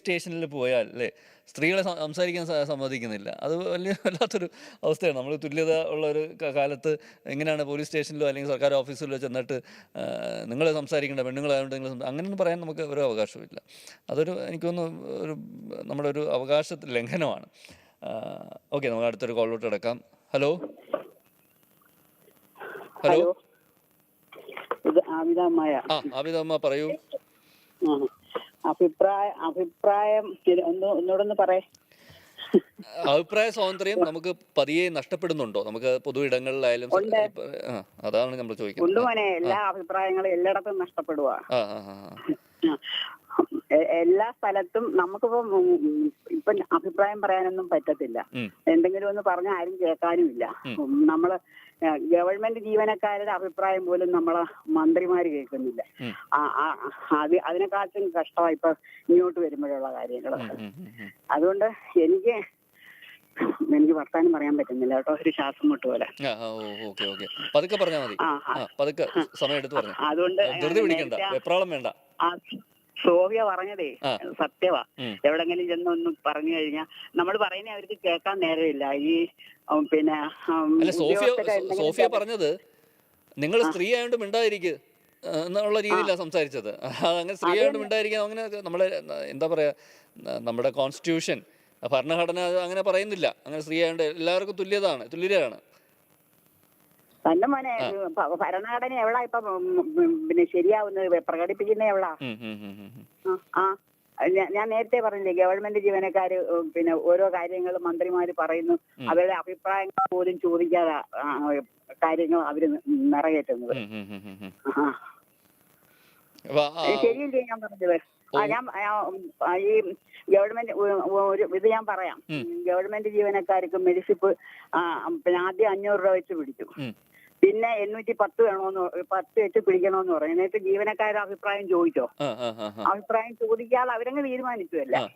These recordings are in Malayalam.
സ്റ്റേഷനിൽ പോയാൽ അല്ലേ? സ്ത്രീകളെ സംസാരിക്കാൻ സമ്മതിക്കുന്നില്ല. അത് വലിയ വല്ലാത്തൊരു അവസ്ഥയാണ്. നമ്മൾ തുല്യത ഉള്ള ഒരു കാലത്ത് എങ്ങനെയാണ് പോലീസ് സ്റ്റേഷനിലോ അല്ലെങ്കിൽ സർക്കാർ ഓഫീസിലോ ചെന്നിട്ട് നിങ്ങൾ സംസാരിക്കേണ്ട പെണ്ണുങ്ങളായതുകൊണ്ട് നിങ്ങൾ അങ്ങനെയൊന്നും പറയാൻ നമുക്ക് ഒരു അവകാശമില്ല അതൊരു എനിക്കൊന്ന് ഒരു നമ്മുടെ ഒരു അവകാശ ലംഘനമാണ്. ഓക്കെ നമുക്ക് അടുത്തൊരു കോളിലോട്ട് കിടക്കാം. ഹലോ? ഹലോ? ഇത് ആ ആബിദമ്മ പറയൂ. അഭിപ്രായ അഭിപ്രായം ഒന്ന് ഒന്നുകൂടെ പറയേ. അഭിപ്രായ സ്വാതന്ത്ര്യം നമുക്ക് പതിയെ നഷ്ടപ്പെടുന്നുണ്ടോ? നമുക്ക് പൊതു ഇടങ്ങളിലായാലും. അതാണ് നമ്മൾ ചോദിക്കുന്നത്. എല്ലാ അഭിപ്രായങ്ങളും എല്ലായിടത്തും നഷ്ടപ്പെടുക. എല്ലാ സ്ഥലത്തും നമുക്കിപ്പം ഉം, അഭിപ്രായം പറയാനൊന്നും പറ്റത്തില്ല. എന്തെങ്കിലും ഒന്ന് പറഞ്ഞാൽ ആരും കേൾക്കാനുമില്ല. ഇല്ല നമ്മൾ ഗവൺമെന്റ് ജീവനക്കാരുടെ അഭിപ്രായം പോലും നമ്മളെ മന്ത്രിമാര് കേൾക്കുന്നില്ല. അത് അതിനെക്കാട്ടും കഷ്ടമായി ഇപ്പൊ ഇങ്ങോട്ട് വരുമ്പോഴുള്ള കാര്യങ്ങൾ. അതുകൊണ്ട് എനിക്ക് എനിക്ക് വർത്താനം പറയാൻ പറ്റുന്നില്ല കേട്ടോ. ഒരു ശ്വാസം മുട്ട് പോലെ. പതുക്കെ പറഞ്ഞാൽ മതി. പതുക്കെ സമയം എടുത്ത് പറഞ്ഞു. അതുകൊണ്ട് വെപ്രാളം വേണ്ട. സോഫിയ പറഞ്ഞതേ. സത്യവാ. എവിടെങ്കിലും ചെന്നൊന്ന് പറഞ്ഞു കഴിഞ്ഞാൽ നമ്മൾ പറയുന്ന അവർക്ക് കേൾക്കാൻ നേരമില്ല. ഈ പിന്നെ സോഫിയ പറഞ്ഞത് നിങ്ങൾ സ്ത്രീ ആയതുകൊണ്ട് മിണ്ടാതിരിക്കുക എന്നുള്ള രീതിയിലാണ് സംസാരിച്ചത്. അങ്ങനെ സ്ത്രീ ആയതുകൊണ്ട് മിണ്ടായിരിക്കാൻ അങ്ങനെ നമ്മളെ എന്താ പറയാ നമ്മുടെ കോൺസ്റ്റിറ്റ്യൂഷൻ ഭരണഘടന അങ്ങനെ പറയുന്നില്ല. അങ്ങനെ സ്ത്രീ ആയതുകൊണ്ട് എല്ലാവർക്കും തുല്യതാണ് തുല്യരാണ്. തന്നെ മോനെ ഭരണഘടന എവിടാ ഇപ്പൊ പിന്നെ ശരിയാവുന്നത്? പ്രകടിപ്പിക്കുന്ന എവിടാ. ആ, ഞാൻ- നേരത്തെ പറഞ്ഞില്ലേ ഗവൺമെന്റ് ജീവനക്കാര് പിന്നെ ഓരോ കാര്യങ്ങളും മന്ത്രിമാര് പറയുന്നു. അവരുടെ അഭിപ്രായങ്ങൾ പോലും ചോദിക്കാതെ കാര്യങ്ങൾ അവർ നിറവേറ്റുന്നത്. ശരിയും ചെയ്യാൻ ശരിയല്ലേ ഞാൻ പറഞ്ഞത്. ആ ഞാൻ ഈ ഗവൺമെന്റ് ഒരു ഇത് ഞാൻ പറയാം. ഗവൺമെന്റ് ജീവനക്കാർക്ക് മെഡിസിപ്പ് പിന്നെ ആദ്യം അഞ്ഞൂറ് രൂപ വെച്ച് പിടിച്ചു. ഉം. പിന്നെ എണ്ണൂറ്റി പത്ത് വേണോന്ന് പത്ത് വെച്ച് പിടിക്കണമെന്ന് പറയും എന്നിട്ട് ജീവനക്കാരുടെ അഭിപ്രായം ചോദിച്ചോ. അഭിപ്രായം ചോദിക്കാതെ അവരങ്ങ്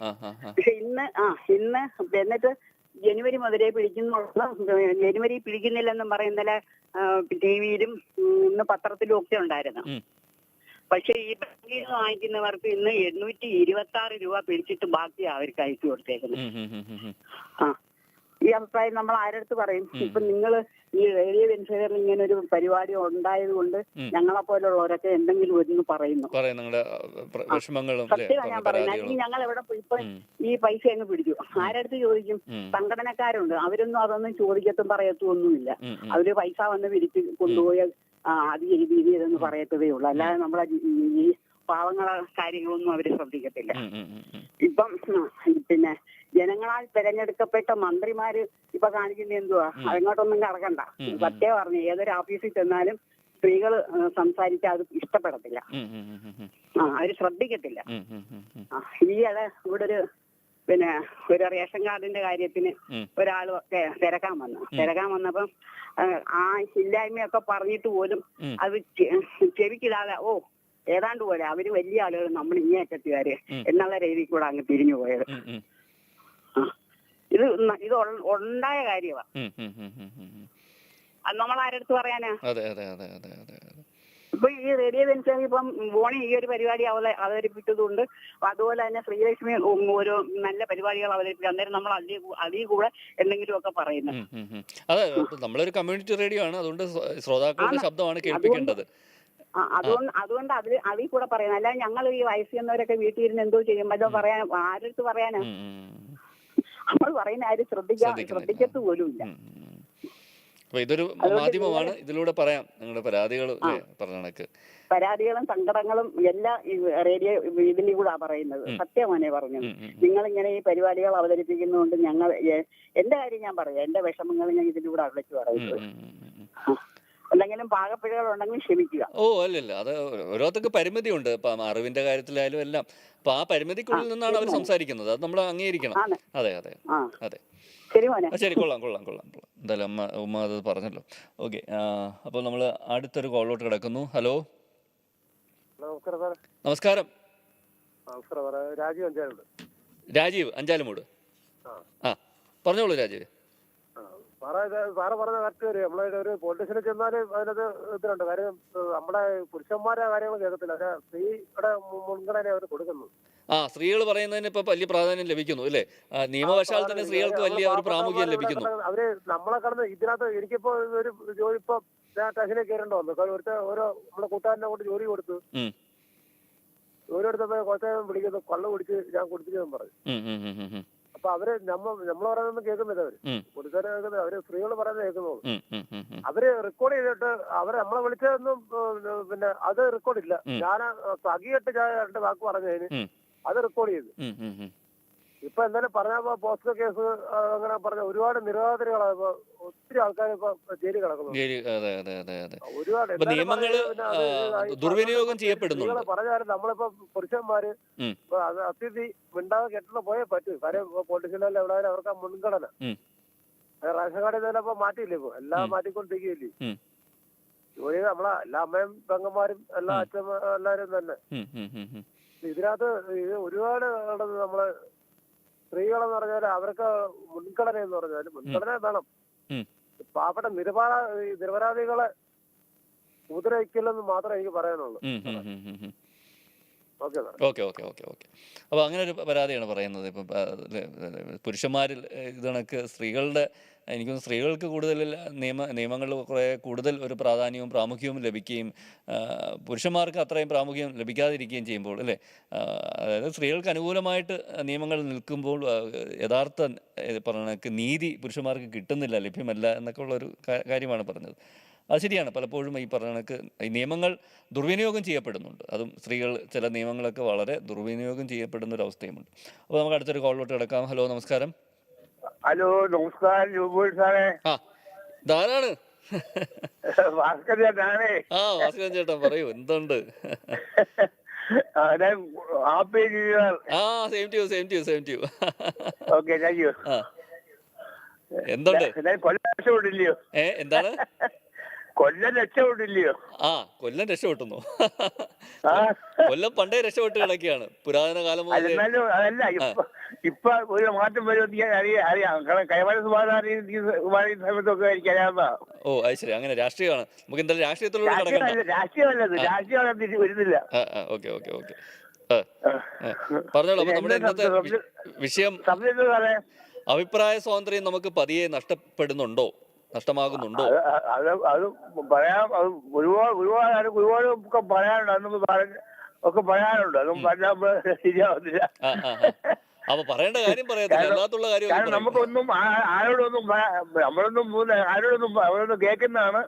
ആ. പക്ഷെ ഇന്ന് ആ ഇന്ന് എന്നിട്ട് ജനുവരി മുതലേ പിടിക്കുന്നുള്ള. ജനുവരി പിടിക്കുന്നില്ലെന്നും പറയുന്നതിലെ ടി വിയിലും ഇന്ന് പത്രത്തിലും ഒക്കെ ഉണ്ടായിരുന്നു. പക്ഷേ ഈ ബാങ്കിൽ നിന്ന് വാങ്ങിക്കുന്നവർക്ക് ഇന്ന് എണ്ണൂറ്റി ഇരുപത്തി ആറ് രൂപ പിടിച്ചിട്ട് ബാക്കി അവർക്ക് അയച്ചു കൊടുത്തേക്കുന്നത്. ആ. ഈ അഭിപ്രായം നമ്മൾ ആരടുത്ത് പറയും? ഇപ്പൊ നിങ്ങൾ ഈ റേഡിയോ വെൻഫെയറിൽ ഇങ്ങനെ ഒരു പരിപാടി ഉണ്ടായത് കൊണ്ട്. ഞങ്ങളെ പോലുള്ളവരൊക്കെ എന്തെങ്കിലും ഒരു പറയുന്നു. സത്യമാണ് ഞാൻ പറയുന്നത് അല്ലെങ്കിൽ ഞങ്ങൾ എവിടെ പോയി ഇപ്പൊ ഈ പൈസ അങ്ങ് പിടിച്ചു ആരടുത്ത് ചോദിക്കും. സംഘടനക്കാരുണ്ട്. അവരൊന്നും അതൊന്നും ചോദിക്കത്തും പറയത്തും ഒന്നുമില്ല. അവർ പൈസ വന്ന് പിരിച്ച് കൊണ്ടുപോയി അത് ചെയ്ത് ഇത് ചെയ്തെന്ന് പറയത്തതേ ഉള്ളൂ. അല്ലാതെ നമ്മളെ ഈ- പാവങ്ങളെ കാര്യങ്ങളൊന്നും അവർ ശ്രദ്ധിക്കത്തില്ല. ഇപ്പം പിന്നെ ജനങ്ങളാൽ തെരഞ്ഞെടുക്കപ്പെട്ട മന്ത്രിമാര് ഇപ്പൊ കാണിക്കുന്ന എന്തുവാ അങ്ങോട്ടൊന്നും കടക്കണ്ട സത്യ പറഞ്ഞു ഏതൊരു ഓഫീസിൽ ചെന്നാലും സ്ത്രീകൾ സംസാരിച്ചാൽ അത് ഇഷ്ടപ്പെടത്തില്ല. ആ അവർ ശ്രദ്ധിക്കത്തില്ല ഈയിടെ ഇവിടെ ഒരു പിന്നെ ഒരു റേഷൻ കാർഡിന്റെ കാര്യത്തിന്. ഒരാൾ തിരക്കാൻ വന്നു തിരക്കാൻ വന്നപ്പം ആ, ഇല്ലായ്മയൊക്കെ പറഞ്ഞിട്ട് പോലും. അത് ചെവിക്കിടാതെ ഓ ഏതാണ്ട് പോലെ അവർ വലിയ ആളുകൾ നമ്മൾ ഇങ്ങേറ്റത്തുകാര്. എന്നുള്ള രീതിയിൽ കൂടെ അങ്ങ് തിരിഞ്ഞു പോയത്. ഇത് ഇത് ഉണ്ടായ കാര്യമാണ്. അത് നമ്മൾ ആരെടുത്ത് പറയാനാ? അതെ അതെ അതെ അതെ അതെ അതെ. ഇപ്പൊ ഈ റേഡിയോ വെൻസർ ഇപ്പം ബോണി ഈ ഒരു പരിപാടി അവളെ അവതരിപ്പിച്ചതുകൊണ്ട് അതുപോലെ തന്നെ ശ്രീലക്ഷ്മി ഒരു നല്ല പരിപാടികൾ അവതരിപ്പിച്ചു. അന്നേരം നമ്മൾ അതിൽ കൂ- അതിൽ കൂടെ എന്തെങ്കിലുമൊക്കെ പറയുന്നു. പറയുന്നത്. അതെ നമ്മളൊരു കമ്മ്യൂണിറ്റി റേഡിയോ ആണ്. അതുകൊണ്ട് ശ്രോതാക്കളുടെ ശബ്ദമാണ് കേൾപ്പിക്കേണ്ടത്. അതുകൊണ്ട് അതുകൊണ്ട് അതിൽ അതിൽ കൂടെ പറയുന്നത് അല്ലാതെ ഞങ്ങൾ ഈ വയസ്സിൽ നിന്നവരൊക്കെ വീട്ടിൽ ഇരുന്ന് എന്തോ ചെയ്യും വല്ലോ പറയാൻ ആരെടുത്ത് പറയാനാ. നമ്മൾ പറയുന്ന ആരും ശ്രദ്ധിക്കാൻ ശ്രദ്ധിക്കത്തു പോലും ഇല്ല. അപ്പൊ ഇതൊരു മാധ്യമമാണ്. ഇതിലൂടെ പറയാം. നിങ്ങളുടെ പരാതികൾ പറഞ്ഞ പരാതികളും സങ്കടങ്ങളും എല്ലാം റേഡിയോ ഇതിലും കൂടെ പറയുന്നത്. സത്യമാനേ പറഞ്ഞത് ഉം, നിങ്ങൾ ഇങ്ങനെ ഈ പരിപാടികൾ അവതരിപ്പിക്കുന്നതുകൊണ്ട് ഞങ്ങൾ എന്റെ കാര്യം ഞാൻ പറയാം. എന്റെ വിഷമങ്ങൾ ഞാൻ ഇതിലൂടെ വിളിച്ചു പറയുന്നത്. എന്തെങ്കിലും പാകപ്പിഴകൾ ഉണ്ടെങ്കിൽ ക്ഷമിക്കുക. ഓ അല്ലല്ല. അത് ഓരോരുത്തർക്ക് പരിമിതിയുണ്ട്. ഇപ്പം അറിവിന്റെ കാര്യത്തിലായാലും എല്ലാം. അപ്പൊ ആ പരിമിതിക്കുള്ളിൽ നിന്നാണ് അവർ സംസാരിക്കുന്നത്. അത് നമ്മൾ അംഗീകരിക്കണം. അതെ അതെ. അതെ. ശരി മോനെ. ശരി. കൊള്ളാം കൊള്ളാം കൊള്ളാം കൊള്ളാം. എന്തായാലും അമ്മ ഉമ്മ അത് പറഞ്ഞല്ലോ. ഓക്കെ. അപ്പോൾ നമ്മൾ അടുത്തൊരു കോളിലോട്ട് കിടക്കുന്നു. ഹലോ? നമസ്കാരം രാജീവ് അഞ്ചാലുണ്ട്. രാജീവ് അഞ്ചാലുമൂട്. ആ. ആ പറഞ്ഞോളൂ രാജീവ്. സാറേ സാറ് പറഞ്ഞ കറക്റ്റ് വരും നമ്മളെ ഒരു പൊളിറ്റീഷ്യനിൽ ചെന്നാൽ അതിനകത്ത് ഇതിലുണ്ട്. കാര്യം നമ്മുടെ പുരുഷന്മാരെ കാര്യങ്ങൾ കേൾക്കത്തില്ല. പക്ഷെ സ്ത്രീയുടെ മുൻഗണന അവർ കൊടുക്കുന്നു. ആ സ്ത്രീകൾ പറയുന്നതിന് ഇപ്പൊ വലിയ പ്രാധാന്യം ലഭിക്കുന്നു അല്ലേ? നിയമവശാൽ തന്നെ സ്ത്രീകൾക്ക് വലിയ ഒരു പ്രാമുഖ്യം ലഭിക്കുന്നു. അവർ നമ്മളെ കടന്ന് ഇതിനകത്ത് എനിക്കിപ്പോ ഒരു ജോലി ഇപ്പൊ ഞാൻ ടെസ്റ്റിനെ കയറേണ്ട വന്നു. ഒരുത്ത ഓരോ നമ്മുടെ കൂട്ടുകാരനെ കൊണ്ട് ജോലി കൊടുത്തു. ജോലി കൊടുത്തപ്പോ കുറച്ച് വിളിക്കുന്നു. കള്ളു കുടിച്ച് ഞാൻ കുടിപ്പിച്ചെന്ന് പറഞ്ഞു. അപ്പൊ അവർ നമ്മ നമ്മൾ പറയുന്നൊന്നും കേൾക്കുന്നില്ല അവർ. കൊടുത്തവരെ കേൾക്കുന്നത് അവർ സ്ത്രീകൾ പറയുന്നത് കേൾക്കുന്നുള്ളൂ. ഉം. അവർ റെക്കോർഡ് ചെയ്തിട്ട് അവരെ നമ്മളെ വിളിച്ചതൊന്നും പിന്നെ അത് റെക്കോർഡ് ഇല്ല. ഞാൻ സഖിയിട്ട് ഞാൻ രണ്ട് വാക്ക് പറഞ്ഞതിന് അത് റെക്കോർഡ് ചെയ്തു. ഇപ്പൊ എന്തായാലും പറഞ്ഞ പോസ്റ്റർ കേസ് അങ്ങനെ പറഞ്ഞ ഒരുപാട് നിരോധനകളാണ് ഇപ്പൊ ഒത്തിരി ആൾക്കാർ ഇപ്പൊ ജയിലിൽ കിടക്കുന്നു. ഒരുപാട് ഇപ്പൊ ദുർവിനിയോഗം പറഞ്ഞാലും നമ്മളിപ്പോ പുരുഷന്മാര് അതിഥി ഇപ്പൊ മിണ്ടാതെ കെട്ടണ പോയേ പറ്റൂ. കാര്യം പൊളിറ്റിക്കലല്ല എവിടെ അവർക്ക് ആ മുൻഗണന. റേഷൻ കാർഡ് ഇതെല്ലാം മാറ്റിയില്ലേ ഇപ്പൊ? എല്ലാം. മാറ്റിക്കൊണ്ടിരിക്കുകയില്ലേ. ജോലി നമ്മളെ എല്ലാ അമ്മയും പെങ്ങന്മാരും എല്ലാ അച്ഛന്മാരും അച്ഛൻ എല്ലാരും തന്നെ. ഇതിനകത്ത് ഇത് ഒരുപാട് നമ്മൾ സ്ത്രീകളെന്ന് പറഞ്ഞാൽ അവർക്ക് മുൻഗണന എന്ന് പറഞ്ഞാൽ മുൻഗണന വേണം. പാവപ്പെട്ട നിരപാ നിരപരാധികളെ ഉപദ്രവിക്കില്ലെന്ന് മാത്രമേ എനിക്ക് പറയാനുള്ളൂ. ഓക്കെ ഓക്കെ ഓക്കെ ഓക്കെ അപ്പൊ അപ്പോൾ അങ്ങനെ ഒരു പരാതിയാണ് പറയുന്നത്. ഇപ്പം പുരുഷന്മാരിൽ ഇത് കണക്ക് സ്ത്രീകളുടെ എനിക്ക് സ്ത്രീകൾക്ക് കൂടുതൽ നിയമ നിയമങ്ങളിൽ കുറേ കൂടുതൽ ഒരു പ്രാധാന്യവും പ്രാമുഖ്യവും ലഭിക്കുകയും പുരുഷന്മാർക്ക് അത്രയും പ്രാമുഖ്യം ലഭിക്കാതിരിക്കുകയും ചെയ്യുമ്പോൾ അല്ലേ? അതായത് സ്ത്രീകൾക്ക് അനുകൂലമായിട്ട് നിയമങ്ങൾ നിൽക്കുമ്പോൾ യഥാർത്ഥ പറഞ്ഞ നീതി പുരുഷന്മാർക്ക് കിട്ടുന്നില്ല ലഭ്യമല്ല എന്നൊക്കെ ഉള്ളൊരു കാര്യമാണ് പറഞ്ഞത്. അത് ശരിയാണ്. പലപ്പോഴും ഈ പറഞ്ഞ കണക്ക് ഈ നിയമങ്ങൾ ദുർവിനിയോഗം ചെയ്യപ്പെടുന്നുണ്ട്. അതും സ്ത്രീകൾ ചില നിയമങ്ങളൊക്കെ വളരെ ദുർവിനിയോഗം ചെയ്യപ്പെടുന്ന ഒരു അവസ്ഥയുമുണ്ട് അപ്പോൾ നമുക്ക് അടുത്തൊരു കോളിലോട്ട് കിടക്കാം. ഹലോ നമസ്കാരം. ഹലോ നമസ്കാരം ജോബോൾ സാറേ. ആ ധാരാണ് ഭാസ്കർ ചേട്ടാണേ ആ ഭാസ്കരൻ ചേട്ടൻ പറയൂ എന്തുണ്ട്? ഹാപ്പി ന്യൂ ഇയർ ആ same to same to same to okay thank you ആ. എന്തുണ്ട്? കൊല്ലം രക്ഷപ്പെട്ടില്ലയോ ഏ എന്താണ്? കൊല്ലം രക്ഷപ്പെട്ടില്ലയോ? ആ കൊല്ലം രക്ഷപ്പെട്ടുന്നു കൊല്ലം പണ്ടേ രക്ഷപ്പെട്ട് കിടക്കുകയാണ്. പുരാതന കാലം അതല്ല ഇപ്പൊ ഒരു മാറ്റം വരുമെന്ന് അറിയാം അറിയാം. കാരണം കൈവാര സുമാരി സമയത്തൊക്കെ എനിക്ക് അറിയാവുന്ന ഓ അത് ശരി. അങ്ങനെ രാഷ്ട്രീയമാണ്. നമുക്ക് എന്തായാലും രാഷ്ട്രീയത്തിലൂടെ കിടക്കണ്ട. രാഷ്ട്രീയമല്ല രാഷ്ട്രീയമല്ലത് രാഷ്ട്രീയം വരുന്നില്ല. Okay okay okay. പറഞ്ഞോളൂ അപ്പൊ നമ്മുടെ ഇന്നത്തെ? വിഷയം അഭിപ്രായ സ്വാതന്ത്ര്യം നമുക്ക് പതിയെ നഷ്ടപ്പെടുന്നുണ്ടോ? നഷ്ടമാകുന്നുണ്ടോ? അത് അത് പറയാൻ പറയാം അത് ഒരുപാട് ഒരുപാട് അതിന് ഒരുപാട് ഒക്കെ പറയാനുണ്ട്. അതൊന്നും പറഞ്ഞ് ഒക്കെ പറയാനുണ്ട്. അതൊന്നും പറഞ്ഞാൽ ശരിയാവത്തില്ല. അപ്പൊ പറയേണ്ട കാര്യം പറയത്തില്ല. അല്ലാത്തുള്ള കാര്യം കാരണം നമുക്കൊന്നും ആരോടൊന്നും നമ്മളൊന്നും ആരോടൊന്നും അവരൊന്നും കേൾക്കുന്നതാണ്.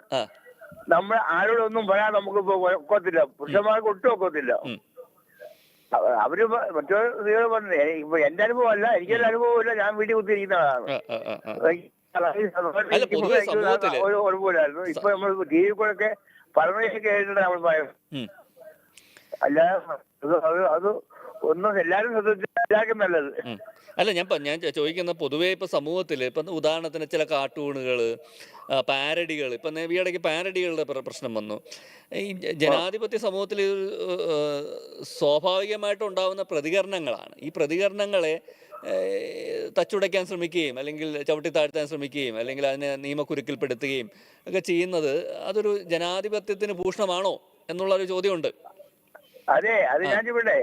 നമ്മൾ ആരോടൊന്നും പറയാൻ നമുക്ക് ഒക്കത്തില്ല. പുരുഷന്മാർക്ക് ഒട്ടും ഒക്കത്തില്ല. അവർ മറ്റൊരു മറ്റു സ്ത്രീകൾ പറഞ്ഞു ഇപ്പൊ എന്റെ അനുഭവമല്ല എനിക്കൊരു അനുഭവമില്ല ഞാൻ വീട്ടിൽ കുത്തിയിരിക്കുന്ന ആളാണ്. ആ ആ ആ ആ. അല്ല പൊതുവെ സമൂഹത്തിൽ കുഴപ്പമില്ലായിരുന്നു ഇപ്പൊ നമ്മൾ ടി വി കൂടെ ഒക്കെ കേട്ടിട്ട് നമ്മൾ പറയും അല്ല അത് അത് അത് ഒന്നും എല്ലാരും ശ്രദ്ധിച്ചാൽ നല്ലത്. അല്ല ഞാൻ ഞാൻ ചോദിക്കുന്ന പൊതുവേ ഇപ്പൊ സമൂഹത്തിൽ ഇപ്പൊ ഉദാഹരണത്തിന് ചില കാർട്ടൂണുകൾ പാരഡികൾ ഇപ്പൊ ഈ ഇടയ്ക്ക് പാരഡികളുടെ പ്രശ്നം വന്നു. ഈ ജനാധിപത്യ സമൂഹത്തിൽ സ്വാഭാവികമായിട്ട് ഉണ്ടാവുന്ന പ്രതികരണങ്ങളാണ്. ഈ പ്രതികരണങ്ങളെ തച്ചുടയ്ക്കാൻ ശ്രമിക്കുകയും അല്ലെങ്കിൽ ചവിട്ടി താഴ്ത്താൻ ശ്രമിക്കുകയും അല്ലെങ്കിൽ അതിനെ നിയമക്കുരുക്കിൽപ്പെടുത്തുകയും ഒക്കെ ചെയ്യുന്നത് അതൊരു ജനാധിപത്യത്തിന് ഭൂഷണമാണോ എന്നുള്ളൊരു ചോദ്യമുണ്ട്. അതെ അത് ഞാൻ ഇവിടെ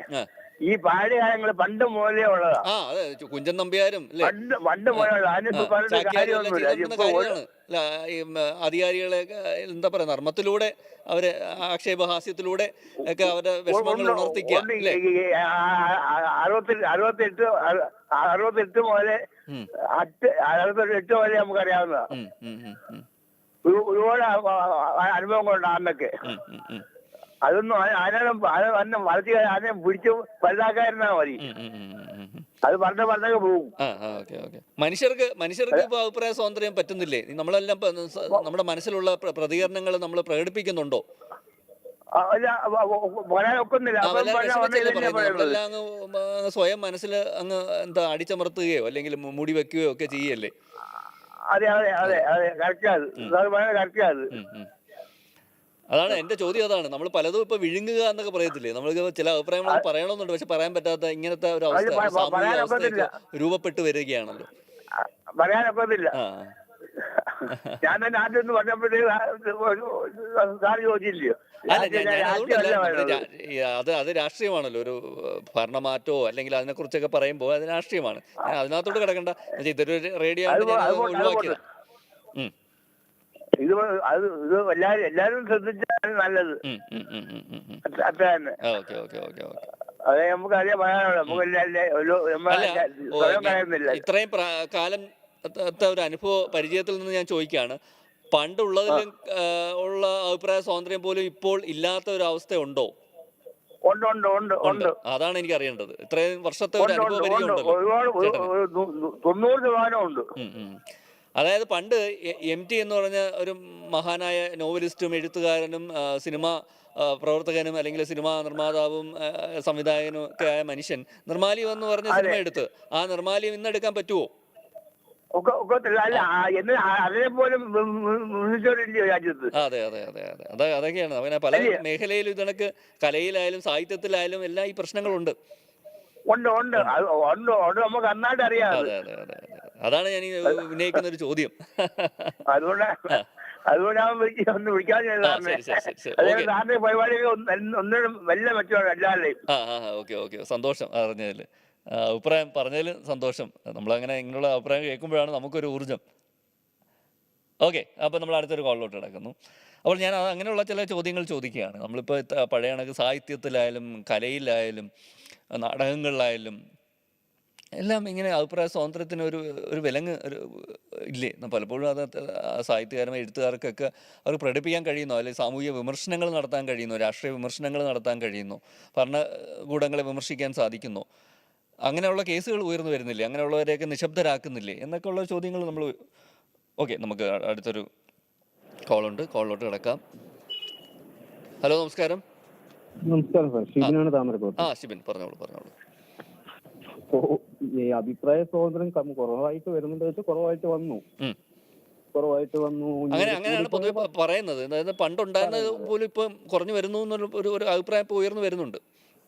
ഈ പാടി കാര്യങ്ങൾ പണ്ട് മുതലേ ഉള്ളതാ. ആ അതെ കുഞ്ചൻ നമ്പ്യാരും അല്ലേ? പണ്ട് പണ്ട് മുതലേ ഉള്ള അതിനിപ്പോ പറഞ്ഞിട്ട് കാര്യമൊന്നുമില്ല. ചെയ്തുകൊണ്ടിരുന്ന ഒരു- അല്ല ഈ ഉം, അധികാരികളെ എന്താ പറയാ നർമ്മത്തിലൂടെ അവരെ ആക്ഷേപഹാസ്യത്തിലൂടെ ഒക്കെ അവരുടെ വിഷമങ്ങൾ ഉണർത്തിക്കുക. അല്ലേ ഈ- ഈ ആ- ആ- ആ- അറുപത്തി അറുപത്തെട്ട് അറു- അറുപത്തെട്ട് മുതലേ ഉം, അറ്റ് അറുപത്തെട്ട് മുതലേ നമുക്കറിയാവുന്നതാ. ഉം, ഉം, ഉം, ഉം, ഒരു- ഒരുപാട് അനുഭവങ്ങളുണ്ട് അന്നൊക്കെ ഉം, ഉം, ഉം, അതൊന്നും ആരാണ് ആരും അന്നെ വളർത്തി ആനെ പിടിച്ച് വലുതാക്കാതിരുന്നാ മതി. അത് പറഞ്ഞ പറഞ്ഞൊക്കെ പോകും. മനുഷ്യർക്ക് മനുഷ്യർക്ക് ഇപ്പൊ അഭിപ്രായ സ്വാതന്ത്ര്യം പറ്റുന്നില്ലേ? നമ്മളെല്ലാം നമ്മുടെ മനസ്സിലുള്ള പ്ര- പ്രതികരണങ്ങൾ നമ്മൾ പ്രകടിപ്പിക്കുന്നുണ്ടോ? സ്വയം മനസ്സിൽ അങ്ങ് എന്താ അടിച്ചമർത്തുകയോ അല്ലെങ്കിൽ മുടി വെക്കുകയോ ഒക്കെ ചെയ്യല്ലേ അതെ അതെ അതെ അതെ. കറക്റ്റ് അത്. കറക്റ്റ് അത്. അതാണ് എന്റെ ചോദ്യം അതാണ്. നമ്മൾ പലതും ഇപ്പൊ വിഴുങ്ങുക എന്നൊക്കെ പറയത്തില്ലേ? നമ്മൾ ചില അഭിപ്രായങ്ങൾ പറയണമെന്നുണ്ട് പക്ഷെ പറയാൻ പറ്റാത്ത ഇങ്ങനത്തെ ഒരു അവസ്ഥ സാമൂഹിക അവസ്ഥയൊക്കെ രൂപപ്പെട്ടു വരികയാണല്ലോ. പറയാനൊക്കത്തില്ല ഞാൻ തന്നെ ആദ്യം ഒന്ന് ചോദിച്ചില്ലയോ? അത് അത് രാഷ്ട്രീയമാണല്ലോ. ഒരു ഭരണമാറ്റോ അല്ലെങ്കിൽ അതിനെ കുറിച്ചൊക്കെ പറയുമ്പോൾ അത് രാഷ്ട്രീയമാണ്. അതിനകത്തോട്ട് കിടക്കണ്ട. ഇതൊരു റേഡിയോ ആണ് ഞാൻ ഒഴിവാക്കിയത്. ഇത് അത് ഇത് എല്ലാരും എല്ലാരും ശ്രദ്ധിച്ചാണ് നല്ലത്. അത്ര തന്നെ ഓക്കെ ഓക്കെ ഓക്കെ ഓക്കെ. അതെ നമുക്ക് അറിയാൻ പറയാനുള്ളൂ ഇത്രയും കാലം ഒരു അനുഭവ പരിചയത്തിൽ നിന്ന് ഞാൻ ചോദിക്കുകയാണ്. പണ്ടുള്ളതിലും ഉള്ള അഭിപ്രായ സ്വാതന്ത്ര്യം പോലും ഇപ്പോൾ ഇല്ലാത്ത ഒരു അവസ്ഥ ഉണ്ടോ ഉണ്ട് ഉണ്ട് ഉണ്ട്. ഉണ്ട്. അതാണ് എനിക്ക് അറിയേണ്ടത്. ഇത്രയും വർഷത്തെ ഒരു അനുഭവം പരിചയം ഉണ്ട്. ഉണ്ടല്ലോ തൊണ്ണൂറ് ശതമാനം ഉണ്ട്. അതായത് പണ്ട് എം ടി എന്ന് പറഞ്ഞ ഒരു മഹാനായ നോവലിസ്റ്റും എഴുത്തുകാരനും സിനിമ പ്രവർത്തകനും അല്ലെങ്കിൽ സിനിമാ നിർമ്മാതാവും സംവിധായകനും ഒക്കെ ആയ മനുഷ്യൻ നിർമാലിയം എന്ന് പറഞ്ഞ സിനിമ എടുത്ത് ആ നിർമാലിയം ഇന്ന് എടുക്കാൻ പറ്റുമോ അതെ അതെ അതെ അതെ. അതെ അതൊക്കെയാണ്. അങ്ങനെ പല? മേഖലയിലും ഇതിനൊക്കെ കലയിലായാലും സാഹിത്യത്തിലായാലും എല്ലാം ഈ പ്രശ്നങ്ങളുണ്ട്. ഉണ്ട് ഉണ്ട്. ഉണ്ട് നമുക്ക് നന്നായിട്ട് അറിയാം അതെ അതെ അതെ. അതാണ് ഞാൻ ഉന്നയിക്കുന്ന ഒരു ചോദ്യം. അതുകൊണ്ടാണ് ഒന്ന്. സാറിന്റെ പരിപാടികൾ ഒന്നിനും വല്ല എല്ലാവരുടെയും. Okay okay. സന്തോഷം അറിഞ്ഞതിൽ അഭിപ്രായം പറഞ്ഞതിൽ സന്തോഷം. നമ്മളങ്ങനെ ഇങ്ങനെയുള്ള അഭിപ്രായം കേൾക്കുമ്പോഴാണ് നമുക്കൊരു ഊർജം ഓക്കെ അപ്പോൾ നമ്മൾ അടുത്തൊരു കോളിലോട്ട് കിടക്കുന്നു. അപ്പോൾ ഞാൻ അങ്ങനെയുള്ള ചില ചോദ്യങ്ങൾ ചോദിക്കുകയാണ്. നമ്മളിപ്പോൾ പഴയ കണക്ക് സാഹിത്യത്തിലായാലും കലയിലായാലും നാടകങ്ങളിലായാലും എല്ലാം ഇങ്ങനെ അഭിപ്രായ സ്വാതന്ത്ര്യത്തിന് ഒരു ഒരു വിലങ്ങ് ഒരു ഇല്ലേ? പലപ്പോഴും അത് ആ സാഹിത്യകാരും എഴുത്തുകാർക്കൊക്കെ അവർ പ്രകടിപ്പിക്കാൻ കഴിയുന്നോ. അല്ലെങ്കിൽ സാമൂഹിക വിമർശനങ്ങൾ നടത്താൻ കഴിയുന്നു രാഷ്ട്രീയ വിമർശനങ്ങൾ നടത്താൻ കഴിയുന്നു ഭരണകൂടങ്ങളെ വിമർശിക്കാൻ സാധിക്കുന്നു. അങ്ങനെയുള്ള കേസുകൾ ഉയർന്നു വരുന്നില്ലേ? അങ്ങനെയുള്ളവരെയൊക്കെ നിശബ്ദരാക്കുന്നില്ലേ? എന്നൊക്കെ ഉള്ള ചോദ്യങ്ങൾ നമ്മൾ ഓക്കെ നമുക്ക് അടുത്തൊരു കോളുണ്ട്. കോളിലോട്ട് കിടക്കാം. ഹലോ നമസ്കാരം. നമസ്കാരം സാർ. ഷിബിനാണ് താമരക്കോട്ട്. ആ ശിബിൻ പറഞ്ഞോളൂ പറഞ്ഞോളൂ. ഇപ്പോ ഈ അഭിപ്രായ സ്വാതന്ത്ര്യം കുറവായിട്ട് വരുന്നുണ്ട് വെച്ചാൽ കുറവായിട്ട് വന്നു. കുറവായിട്ട് വന്നു. അങ്ങനെ അങ്ങനെയാണ് പൊതുവെ പറയുന്നത്. അതായത് പണ്ടുണ്ടായിരുന്നത് പോലും ഇപ്പം കുറഞ്ഞു വരുന്നു എന്നൊരു ഒരു അഭിപ്രായം ഇപ്പോൾ ഉയർന്നു വരുന്നുണ്ട്.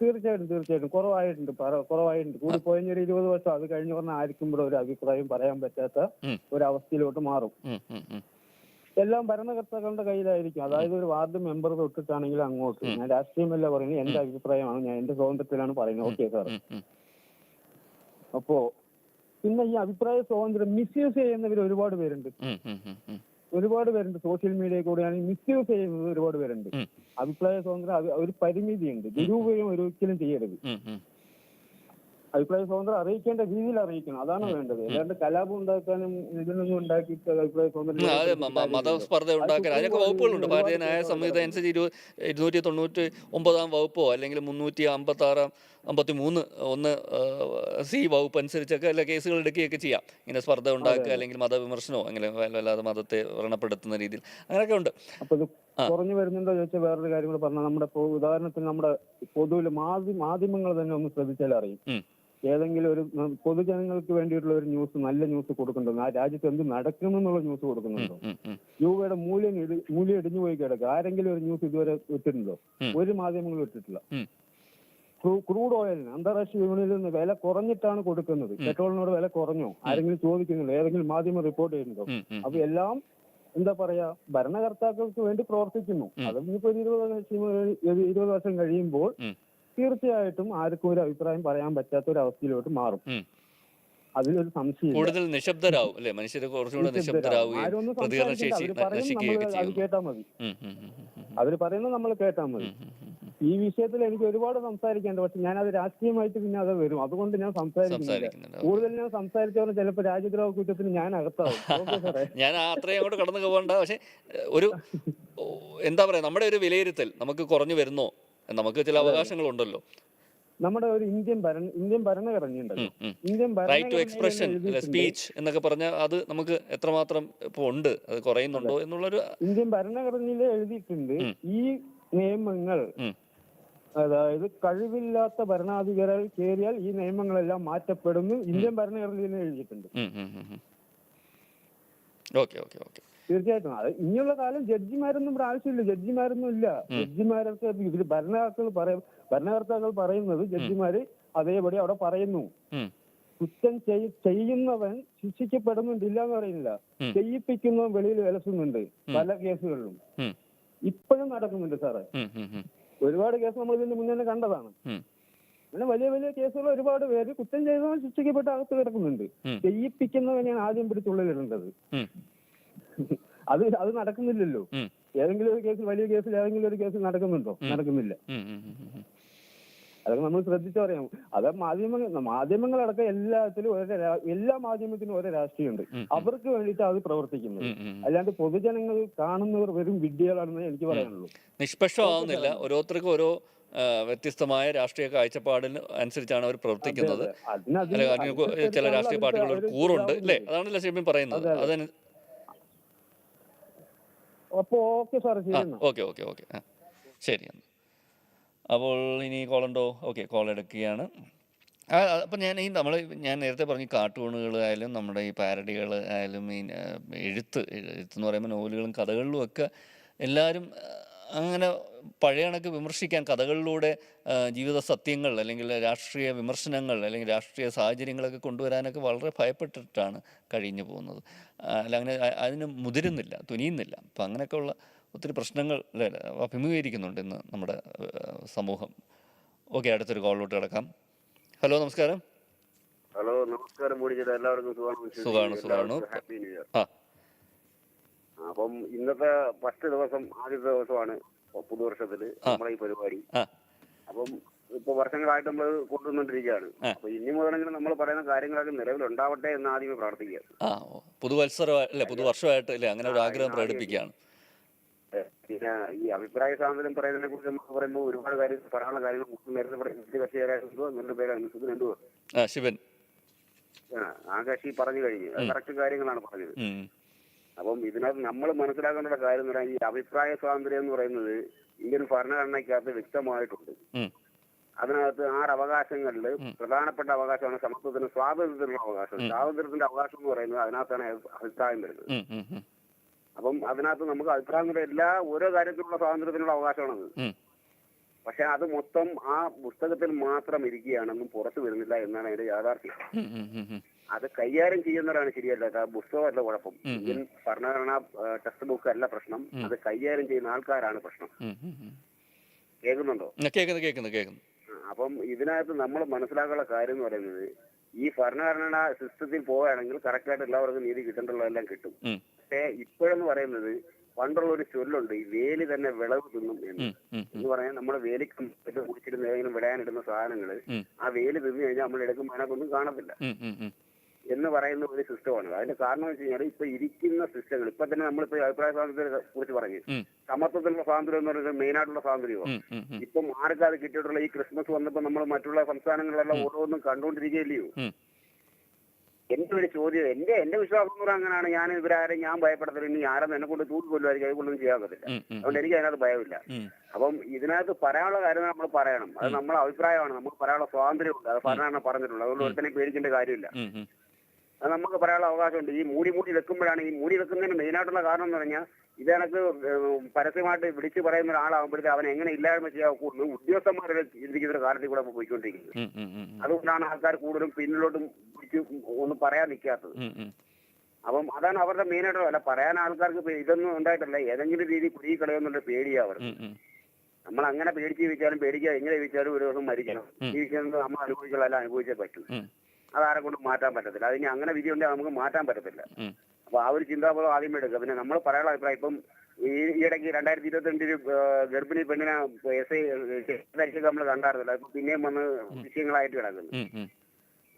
തീർച്ചയായിട്ടും തീർച്ചയായിട്ടും. കുറവായിട്ടുണ്ട് കുറവായിട്ടുണ്ട്. കൂടി പോയെങ്കിൽ ഒരു ഇരുപത് വർഷം അത് കഴിഞ്ഞു പറഞ്ഞാൽ ആർക്കും ഇവിടെ ഒരു അഭിപ്രായം പറയാൻ പറ്റാത്ത ഒരവസ്ഥയിലോട്ട് മാറും. എല്ലാം ഭരണകർത്താക്കളുടെ കയ്യിലായിരിക്കും. അതായത് ഒരു വാർഡ് മെമ്പർ തൊട്ടിട്ടാണെങ്കിൽ അങ്ങോട്ട്. ഞാൻ രാഷ്ട്രീയമല്ല പറയുന്നത്. എന്റെ അഭിപ്രായമാണ്. ഞാൻ എന്റെ സ്വാതന്ത്ര്യത്തിലാണ് പറയുന്നത്. Okay sir. അപ്പോ പിന്നെ ഈ അഭിപ്രായ സ്വാതന്ത്ര്യം മിസ്യൂസ് ചെയ്യുന്നവർ ഒരുപാട് പേരുണ്ട്. ഒരുപാട് പേരുണ്ട് സോഷ്യൽ മീഡിയ കൂടെയാണ് മിസ്യൂസ് ചെയ്യുന്നത് ഒരുപാട് പേരുണ്ട്. അഭിപ്രായ സ്വാതന്ത്ര്യം ഒരു പരിമിതിയുണ്ട് ദുരുപയോഗം ഒരിക്കലും ചെയ്യരുത്. അഭിപ്രായ സ്വാതന്ത്ര്യം അറിയിക്കേണ്ട രീതിയിൽ അറിയിക്കണം. അതാണ് വേണ്ടത്. അല്ലാണ്ട് കലാപം ഉണ്ടാക്കാനും ഇതിനൊന്നും ഉണ്ടാക്കിയിട്ട് അഭിപ്രായ സ്വാതന്ത്ര്യം മതസ്പർദ്ധ ഉണ്ടാക്കാൻ അതിനൊക്കെ വകുപ്പുകളുണ്ട് ഭാരതീയ ന്യായ സംഹിത അനുസരിച്ച് ഇരുന്നൂറ്റി തൊണ്ണൂറ്റി ഒമ്പതാം വകുപ്പോ അല്ലെങ്കിൽ മുന്നൂറ്റി അമ്പത്തി ആറാം അമ്പത്തി മൂന്ന് ഒന്ന് സി വകുപ്പ് അനുസരിച്ചൊക്കെ അല്ല കേസുകൾ എടുക്കുകയൊക്കെ ചെയ്യാം. ഇങ്ങനെ സ്പർദ്ധ ഉണ്ടാക്കുക അല്ലെങ്കിൽ മതവിമർശനമോ അങ്ങനെ വല്ലാതെ മതത്തെ വ്രണപ്പെടുത്തുന്ന രീതിയിൽ അങ്ങനെയൊക്കെ ഉണ്ട്. കുറഞ്ഞു വരുന്നുണ്ടോ ചോദിച്ചാൽ വേറൊരു കാര്യങ്ങൾ കൂടെ പറഞ്ഞാൽ നമ്മുടെ ഉദാഹരണത്തിന് നമ്മുടെ പൊതുവിൽ മാധ്യ മാധ്യമങ്ങൾ തന്നെ ഒന്ന് ശ്രദ്ധിച്ചാൽ അറിയും. ഏതെങ്കിലും ഒരു പൊതുജനങ്ങൾക്ക് വേണ്ടിയിട്ടുള്ള ഒരു ന്യൂസ് നല്ല ന്യൂസ് കൊടുക്കുന്നുണ്ടോ ആ രാജ്യത്ത് എന്ത് നടക്കുന്നു എന്നുള്ള ന്യൂസ് കൊടുക്കുന്നുണ്ടോ. രൂപയുടെ മൂല്യം മൂല്യം ഇടിഞ്ഞു പോയി കിടക്കുക. ആരെങ്കിലും ഒരു ന്യൂസ് ഇതുവരെ ഇട്ടിട്ടുണ്ടോ? ഒരു മാധ്യമങ്ങളും ഇട്ടിട്ടില്ല. ക്രൂഡ് ഓയിലിന് അന്താരാഷ്ട്ര വിപണിയിൽ നിന്ന് വില കുറഞ്ഞിട്ടാണ് കൊടുക്കുന്നത്. പെട്രോളിനോട് വില കുറഞ്ഞോ? ആരെങ്കിലും ചോദിക്കുന്നുണ്ടോ? ഏതെങ്കിലും മാധ്യമം റിപ്പോർട്ട് ചെയ്യുന്നുണ്ടോ. അപ്പൊ എല്ലാം എന്താ പറയാ ഭരണകർത്താക്കൾക്ക് വേണ്ടി പ്രവർത്തിക്കുന്നു. അത് ഇനിയിപ്പോ ഒരു ഇരുപത് വർഷം ഇരുപത് വർഷം കഴിയുമ്പോൾ. തീർച്ചയായിട്ടും ആർക്കും ഒരു അഭിപ്രായം പറയാൻ പറ്റാത്ത ഒരു അവസ്ഥയിലോട്ട് മാറും. അതിലൊരു സംശയം കൂടുതൽ നിശബ്ദരാവും അല്ലേ? മനുഷ്യർ കുറച്ചുകൂടെ നിശബ്ദരാവുകയും പ്രതികരണ സംസാരിക്കണ്ട. ശേഷി അവർ പറയുന്നത് നശിക്കുകയൊക്കെ അത് ചെയ്യുന്നു. കേട്ടാ മതി. അവർ പറയുന്നത് നമ്മൾ കേട്ടാ മതി. ഈ വിഷയത്തിൽ എനിക്ക് ഒരുപാട് സംസാരിക്കേണ്ട പക്ഷെ ഞാൻ അത് രാഷ്ട്രീയമായിട്ട് പിന്നെ അത് വരും. അതുകൊണ്ട് ഞാൻ സംസാരിക്കുന്നില്ല. സംസാരിക്കുന്നുണ്ട് കൂടുതൽ ഞാൻ സംസാരിച്ചവർ ചിലപ്പോൾ രാജ്യദ്രോഹ കുറ്റത്തിന് ഞാൻ അകത്താവും. ഞാൻ അത്രയും അങ്ങോട്ട് കടന്നു പോകണ്ട. പക്ഷെ ഒരു എന്താ പറയാ നമ്മുടെ ഒരു വിലയിരുത്തൽ നമുക്ക് കുറഞ്ഞു വരുന്നോ? നമുക്ക് ചില അവകാശങ്ങളുണ്ടല്ലോ. നമ്മുടെ ഒരു ഇന്ത്യൻ ഭരണ ഇന്ത്യൻ ഭരണഘടന ഉണ്ടല്ലോ. Indian right to expression speech എന്നൊക്കെ പറഞ്ഞാൽ അത് നമുക്ക് എത്രമാത്രം ഇപ്പോ ഉണ്ട് അത് കുറയുന്നുണ്ടോ എന്നുള്ളൊരു ഇന്ത്യൻ ഭരണഘടനയിൽ എഴുതിയിട്ടുണ്ട് ഈ നിയമങ്ങൾ അതായത് കഴിവില്ലാത്ത ഭരണാധികാരികൾ കയറിയാൽ ഈ നിയമങ്ങളെല്ലാം മാറ്റപ്പെടുന്നു. ഇന്ത്യൻ ഭരണഘടനയിൽ എഴുതിയിട്ടുണ്ട്. ഓക്കെ ഓക്കെ ഓക്കെ തീർച്ചയായിട്ടും. അത് ഇനിയുള്ള കാലം ജഡ്ജിമാരൊന്നും ഇവിടെ ആവശ്യമില്ല. ജഡ്ജിമാരൊന്നും ഇല്ല. ജഡ്ജിമാരൊക്കെ ഇതിൽ ഭരണകർത്താക്കൾ പറയും ഭരണകർത്താക്കൾ പറയുന്നത് ജഡ്ജിമാര് അതേപടി അവിടെ പറയുന്നു. കുറ്റം ചെയ്- ചെയ്യുന്നവൻ ശിക്ഷിക്കപ്പെടുന്നുണ്ടില്ല എന്ന് പറയുന്നില്ല. ചെയ്യിപ്പിക്കുന്നവൻ വെളിയിൽ വിലസുന്നുണ്ട് പല കേസുകളിലും. ഇപ്പോഴും നടക്കുന്നുണ്ട് സാറേ. ഒരുപാട് കേസ് നമ്മൾ ഇതിന്റെ മുന്നേ തന്നെ കണ്ടതാണ്. അങ്ങനെ വലിയ വലിയ കേസുകൾ ഒരുപാട് പേര് കുറ്റം ചെയ്തവൻ ശിക്ഷിക്കപ്പെട്ട് അകത്ത് കിടക്കുന്നുണ്ട്. ചെയ്യിപ്പിക്കുന്നവനെയാണ് ആദ്യം പിടിച്ചുള്ളിലിടേണ്ടത്. അത് അത് നടക്കുന്നില്ലല്ലോ. ഏതെങ്കിലും ഒരു കേസിൽ വലിയ കേസിൽ ഏതെങ്കിലും ഒരു കേസിൽ നടക്കുന്നുണ്ടോ? നടക്കുന്നില്ല. അതൊക്കെ നമ്മൾ ശ്രദ്ധിച്ചു പറയാം അത് മാധ്യമങ്ങൾ മാധ്യമങ്ങളടക്കം എല്ലാത്തിലും ഒരേ എല്ലാ മാധ്യമത്തിനും ഓരോ രാഷ്ട്രീയമുണ്ട്. അവർക്ക് വേണ്ടിയിട്ട് അത് പ്രവർത്തിക്കുന്നത്. അല്ലാണ്ട് പൊതുജനങ്ങൾ കാണുന്നവർ വെറും വിഡ്ഢികളാണെന്ന് എനിക്ക് പറയാനുള്ളൂ. നിഷ്പക്ഷമാവുന്നില്ല. ഓരോരുത്തർക്കും ഓരോ വ്യത്യസ്തമായ രാഷ്ട്രീയ കാഴ്ചപ്പാടിന് അനുസരിച്ചാണ് അവർ പ്രവർത്തിക്കുന്നത്. ചില രാഷ്ട്രീയ പാർട്ടികൾ ഒരു കൂറുണ്ട്. അല്ലേ? അതാണല്ലോ ഷെബിൻ പറയുന്നത്. അതെ, അതെ. അതിന് അപ്പൊ ഓക്കെ സാർ ശരി ഓക്കെ ഓക്കെ ഓക്കെ. ശരി അപ്പോൾ ഇനി കോളുണ്ടോ ഓക്കെ കോൾ എടുക്കുകയാണ്. അപ്പം ഞാൻ ഈ നമ്മൾ ഞാൻ നേരത്തെ പറഞ്ഞു കാർട്ടൂണുകൾ ആയാലും നമ്മുടെ ഈ പാരഡികൾ ആയാലും ഈ എഴുത്ത് എഴുത്ത് എന്ന് പറയുമ്പോൾ നോവലുകളും കഥകളിലും ഒക്കെ എല്ലാവരും അങ്ങനെ പഴയ കണക്ക് വിമർശിക്കാൻ കഥകളിലൂടെ ജീവിത സത്യങ്ങൾ അല്ലെങ്കിൽ രാഷ്ട്രീയ വിമർശനങ്ങൾ അല്ലെങ്കിൽ രാഷ്ട്രീയ സാഹചര്യങ്ങളൊക്കെ കൊണ്ടുവരാനൊക്കെ വളരെ ഭയപ്പെട്ടിട്ടാണ് കഴിഞ്ഞു പോകുന്നത്. അല്ല അങ്ങനെ അതിന് മുതിരുന്നില്ല തുനിയുന്നില്ല. അപ്പം അങ്ങനെയൊക്കെയുള്ള ഒത്തിരി പ്രശ്നങ്ങൾ അഭിമുഖീകരിക്കുന്നുണ്ട് ഇന്ന് നമ്മുടെ സമൂഹം. ഓക്കെ അടുത്തൊരു കോളിലോട്ട് കിടക്കാം. ഹലോ നമസ്കാരം. ഹലോ നമസ്കാരം എല്ലാവർക്കും സുഖമാണ് സുഖമാണ് സുഖാണ്. Happy new year. ആ. അപ്പം ഇന്നത്തെ ഫസ്റ്റ് ദിവസം ആദ്യത്തെ ദിവസമാണ് പുതുവർഷത്തിൽ നമ്മളെ ഈ പരിപാടി. അപ്പം ഇപ്പൊ വർഷങ്ങളായിട്ട് നമ്മൾ കൊണ്ടുവന്നുകൊണ്ടിരിക്കുകയാണ്. അപ്പൊ ഇനി മുതലെങ്കിലും നമ്മൾ പറയുന്ന കാര്യങ്ങളൊക്കെ നിലവിലുണ്ടാവട്ടെ എന്ന് ആദ്യമേ പ്രാർത്ഥിക്കുകയാണ് പുതുവർഷമായിട്ട് അല്ലേ അങ്ങനെ ഒരു ആഗ്രഹം പ്രകടിപ്പിക്കുകയാണ്. പിന്നെ ഈ അഭിപ്രായ സ്വാതന്ത്ര്യം പറയുന്നതിനെ കുറിച്ച് നമുക്ക് പറയുമ്പോൾ ഒരുപാട് കാര്യം പറയാനുള്ള കാര്യങ്ങൾ നേരത്തെ പറയുന്നത് കക്ഷിയായിരുന്നു നിങ്ങളുടെ പേരാണ് എന്തോ ശിവൻ. ആ കക്ഷി പറഞ്ഞു കഴിഞ്ഞു. കറക്റ്റ് കാര്യങ്ങളാണ് പറഞ്ഞത്. അപ്പം ഇതിനകത്ത് നമ്മൾ മനസ്സിലാക്കേണ്ട കാര്യം എന്ന് പറഞ്ഞാൽ ഈ അഭിപ്രായ സ്വാതന്ത്ര്യം എന്ന് പറയുന്നത് ഇന്ത്യൻ ഭരണഘടനയ്ക്കകത്ത് വ്യക്തമായിട്ടുണ്ട്. അതിനകത്ത് ആറ് അവകാശങ്ങളിൽ പ്രധാനപ്പെട്ട അവകാശമാണ് സമത്വത്തിന് സ്വാതന്ത്ര്യത്തിനുള്ള അവകാശം സ്വാതന്ത്ര്യത്തിന്റെ അവകാശം എന്ന് പറയുന്നത് അതിനകത്താണ് അഭിപ്രായം വരുന്നത്. അപ്പം അതിനകത്ത് നമുക്ക് അഭിപ്രായം എല്ലാ ഓരോ കാര്യത്തിലുള്ള സ്വാതന്ത്ര്യത്തിനുള്ള അവകാശമാണത്. പക്ഷെ അത് മൊത്തം ആ പുസ്തകത്തിൽ മാത്രം ഇരിക്കുകയാണെന്നും പുറത്തു വരുന്നില്ല എന്നാണ് അതിന്റെ യാഥാർത്ഥ്യം. അത് കൈകാര്യം ചെയ്യുന്നവരാണ് ശരിയല്ല. ആ പുസ്തകമല്ല കുഴപ്പം. ഇന്ത്യൻ ഭരണഘടനാ ടെക്സ്റ്റ് ബുക്ക് അല്ല പ്രശ്നം. അത് കൈകാര്യം ചെയ്യുന്ന ആൾക്കാരാണ് പ്രശ്നം. കേൾക്കുന്നുണ്ടോ? കേൾക്കുന്നു കേൾക്കുന്നു കേൾക്കുന്നു. അപ്പം ഇതിനകത്ത് നമ്മൾ മനസ്സിലാക്കാനുള്ള കാര്യം എന്ന് പറയുന്നത് ഈ ഭരണഘടനാ സിസ്റ്റത്തിൽ പോവുകയാണെങ്കിൽ കറക്റ്റായിട്ട് എല്ലാവർക്കും നീതി കിട്ടേണ്ടതെല്ലാം കിട്ടും. പക്ഷേ ഇപ്പോഴെന്ന് പറയുന്നത് പണ്ടുള്ള ഒരു ചൊല്ലുണ്ട് ഈ വേലി തന്നെ വിളവ് തിന്നും എന്ന്. എന്ന് പറഞ്ഞാൽ നമ്മുടെ വേലിക്ക് കുടിച്ചിരുന്ന ഏതെങ്കിലും വിളയാനിടുന്ന സാധനങ്ങൾ. ആ വേലി തിന്നു കഴിഞ്ഞാൽ നമ്മൾ എടുക്കുമ്പോൾ അതിനകത്തൊന്നും കാണത്തില്ല. എന്ന് പറയുന്ന ഒരു സിസ്റ്റമാണ്. അതിന്റെ കാരണം വെച്ച് കഴിഞ്ഞാൽ ഇപ്പൊ ഇരിക്കുന്ന സിസ്റ്റങ്ങൾ ഇപ്പൊ തന്നെ നമ്മളിപ്പോ അഭിപ്രായ സ്വാതന്ത്ര്യത്തെ കുറിച്ച് പറഞ്ഞു. സമത്വത്തിലുള്ള സ്വാതന്ത്ര്യം എന്ന് പറയുന്നത് മെയിൻ ആയിട്ടുള്ള സ്വാതന്ത്ര്യമാണ്. ഇപ്പൊ ആർക്കും അത് കിട്ടിയിട്ടുള്ള ഈ ക്രിസ്മസ് വന്നപ്പോ നമ്മൾ മറ്റുള്ള സംസ്ഥാനങ്ങളിലെല്ലാം ഓരോന്നും കണ്ടുകൊണ്ടിരിക്കുകയല്ലയോ. എന്റെ ഒരു ചോദ്യം എന്റെ എന്റെ വിശ്വാസം എന്ന് പറഞ്ഞാൽ അങ്ങനെയാണ് ഞാൻ ഇവരാരും ഞാൻ ഭയപ്പെടത്തില്ല ഇനി ആരും എന്നെ കൊണ്ട് തൂക്കി കൊല്ലുമായിരിക്കും അതുകൊണ്ടൊന്നും ചെയ്യാൻ പറ്റില്ല അതുകൊണ്ട് എനിക്ക് അതിനകത്ത് ഭയമില്ല. അപ്പം ഇതിനകത്ത് പറയാനുള്ള കാര്യം നമ്മൾ പറയണം. അത് നമ്മളെ അഭിപ്രായമാണ്. നമുക്ക് പറയാനുള്ള സ്വാതന്ത്ര്യമുണ്ട്. അത് പറഞ്ഞാണ് പറഞ്ഞിട്ടുള്ളത് അതുകൊണ്ട് ഒരുത്തനെ പേടിക്കേണ്ട കാര്യമില്ല. അത് നമുക്ക് പറയാനുള്ള അവകാശമുണ്ട് ഈ മൂടി മൂടി വെക്കുമ്പോഴാണ് ഈ മൂടി വെക്കുന്നതിന് മെയിനായിട്ടുള്ള കാരണം എന്ന് പറഞ്ഞാൽ ഇതേക്ക് പരസ്യമായിട്ട് വിളിച്ചു പറയുന്ന ഒരാളാകുമ്പോഴത്തേക്ക് അവൻ എങ്ങനെ ഇല്ലായ്മ ചെയ്യാൻ കൂടുതലും ഉദ്യോഗസ്ഥന്മാരുടെ ചിന്തിക്കുന്ന ഒരു കാലത്തിൽ കൂടെ പോയിക്കൊണ്ടിരിക്കുന്നത്. അതുകൊണ്ടാണ് ആൾക്കാർ കൂടുതലും പിന്നിലോട്ടും പിടിച്ച് ഒന്നും പറയാൻ നിൽക്കാത്തത്. അപ്പം അതാണ് അവരുടെ മെയിനായിട്ടുള്ള അല്ല പറയാൻ ആൾക്കാർക്ക് ഇതൊന്നും ഉണ്ടായിട്ടല്ല ഏതെങ്കിലും രീതി കുടുങ്ങി കളയുന്നുള്ള പേടിയാ അവർക്ക് ഉം. നമ്മൾ അങ്ങനെ പേടിച്ച് ജീവിച്ചാലും പേടിക്കുക എങ്ങനെ ജീവിച്ചാലും ഒരു ദിവസം മരിക്കണം. ജീവിക്കുന്നത് നമ്മൾ അനുഭവിച്ചാലും അനുഭവിച്ചേ പറ്റൂ. അതാരെ കൊണ്ട് മാറ്റാൻ പറ്റത്തില്ല. അതിന് അങ്ങനെ വിധി ഉണ്ടെങ്കിൽ നമുക്ക് മാറ്റാൻ പറ്റത്തില്ല. അപ്പൊ ആ ഒരു ചിന്താബോധം ആദ്യം എടുക്കുക. പിന്നെ നമ്മൾ പറയാനുള്ള അഭിപ്രായം ഇപ്പം ഈ ഇടയ്ക്ക് രണ്ടായിരത്തി ഇരുപത്തി രണ്ടിൽ ഗർഭിണി പെണ്ണിനെ എസ് ഐ നമ്മൾ കണ്ടായിരുന്നല്ലോ. അപ്പൊ പിന്നെയും വന്ന് വിഷയങ്ങളായിട്ട് കിടക്കുന്നു.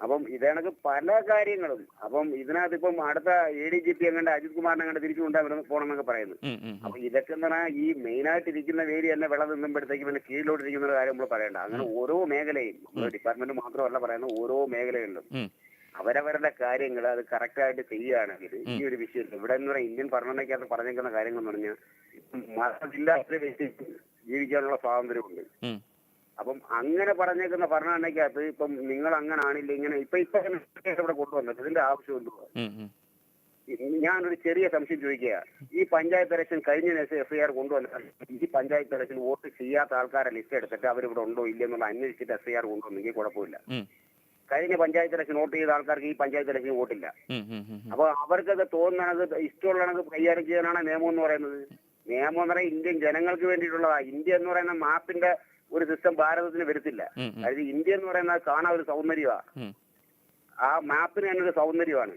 അപ്പം ഇതേണക്ക് പല കാര്യങ്ങളും. അപ്പം ഇതിനകത്ത് ഇപ്പം അടുത്ത എ ഡി ജി പി എങ്ങാണ്ട് അജിത് കുമാറിനെ കണ്ട് തിരിച്ചു കൊണ്ടുവരണം പോകണമെന്നൊക്കെ പറയുന്നു. അപ്പൊ ഇതൊക്കെ എന്ന് പറഞ്ഞാൽ ഈ മെയിനായിട്ട് ഇരിക്കുന്ന വേലി തന്നെ വെള്ളം നിന്നുമ്പോഴത്തേക്ക് പിന്നെ കീഴിലോട്ട് ഇരിക്കുന്ന ഒരു കാര്യം നമ്മൾ പറയണ്ട. അങ്ങനെ ഓരോ മേഖലയും നമ്മുടെ ഡിപ്പാർട്ട്മെന്റ് മാത്രമല്ല പറയുന്ന ഓരോ മേഖലകളിലും അവരവരുടെ കാര്യങ്ങൾ അത് കറക്റ്റ് ആയിട്ട് ചെയ്യുകയാണെങ്കിൽ ഈ ഒരു വിഷയം ഇവിടെ എന്ന് പറഞ്ഞാൽ ഇന്ത്യൻ ഭരണഘടനയ്ക്കകത്ത് പറഞ്ഞേക്കുന്ന കാര്യങ്ങൾ എന്ന് പറഞ്ഞാൽ മതമില്ലാത്ത വ്യക്തിക്ക് ജീവിക്കാനുള്ള സ്വാതന്ത്ര്യമുണ്ട്. അപ്പം അങ്ങനെ പറഞ്ഞേക്കുന്ന ഭരണഘടനയ്ക്കകത്ത് ഇപ്പം നിങ്ങൾ അങ്ങനെ ആണില്ല ഇങ്ങനെ ഇപ്പൊ ഇപ്പൊ ഇവിടെ കൊണ്ടുവന്നത് ഇതിന്റെ ആവശ്യം എന്തുവാ? ഉം, ഉം. ഞാനൊരു ചെറിയ സംശയം ചോദിക്കുക ഈ പഞ്ചായത്ത് ഇലക്ഷൻ കഴിഞ്ഞ ദിവസം എഫ് ഐ ആർ കൊണ്ടുവന്ന ഈ പഞ്ചായത്ത് ഇലക്ഷൻ വോട്ട് ചെയ്യാത്ത ആൾക്കാരെ ലിസ്റ്റ് എടുത്തിട്ട് അവരിവിടെ ഉണ്ടോ ഇല്ലെന്നുള്ള അന്വേഷിച്ചിട്ട് എഫ് ഐ ആർ കൊണ്ടുവന്നെങ്കിൽ കുഴപ്പമില്ല കഴിഞ്ഞ പഞ്ചായത്ത് ഇലക്ഷൻ വോട്ട് ചെയ്ത ആൾക്കാർക്ക് ഈ പഞ്ചായത്ത് ഇലക്ഷൻ വോട്ടില്ല. അപ്പൊ അവർക്കൊക്കെ തോന്നുന്നത് ഇഷ്ടമുള്ള കണക്ക് കൈകാര്യം ചെയ്യാനാണ് നിയമം എന്ന് പറയുന്നത്. നിയമം എന്ന് പറയുന്നത് ഇന്ത്യൻ ജനങ്ങൾക്ക് വേണ്ടിയിട്ടുള്ളതാ. ഇന്ത്യ എന്ന് പറയുന്ന മാപ്പിന്റെ ഒരു സിസ്റ്റം ഭാരതത്തിന് വരുത്തില്ല. അതായത് ഇന്ത്യ എന്ന് പറയുന്ന കാണാൻ ഒരു സൗന്ദര്യമാണ് ആ മാപ്പിന് തന്നെ ഒരു സൗന്ദര്യമാണ്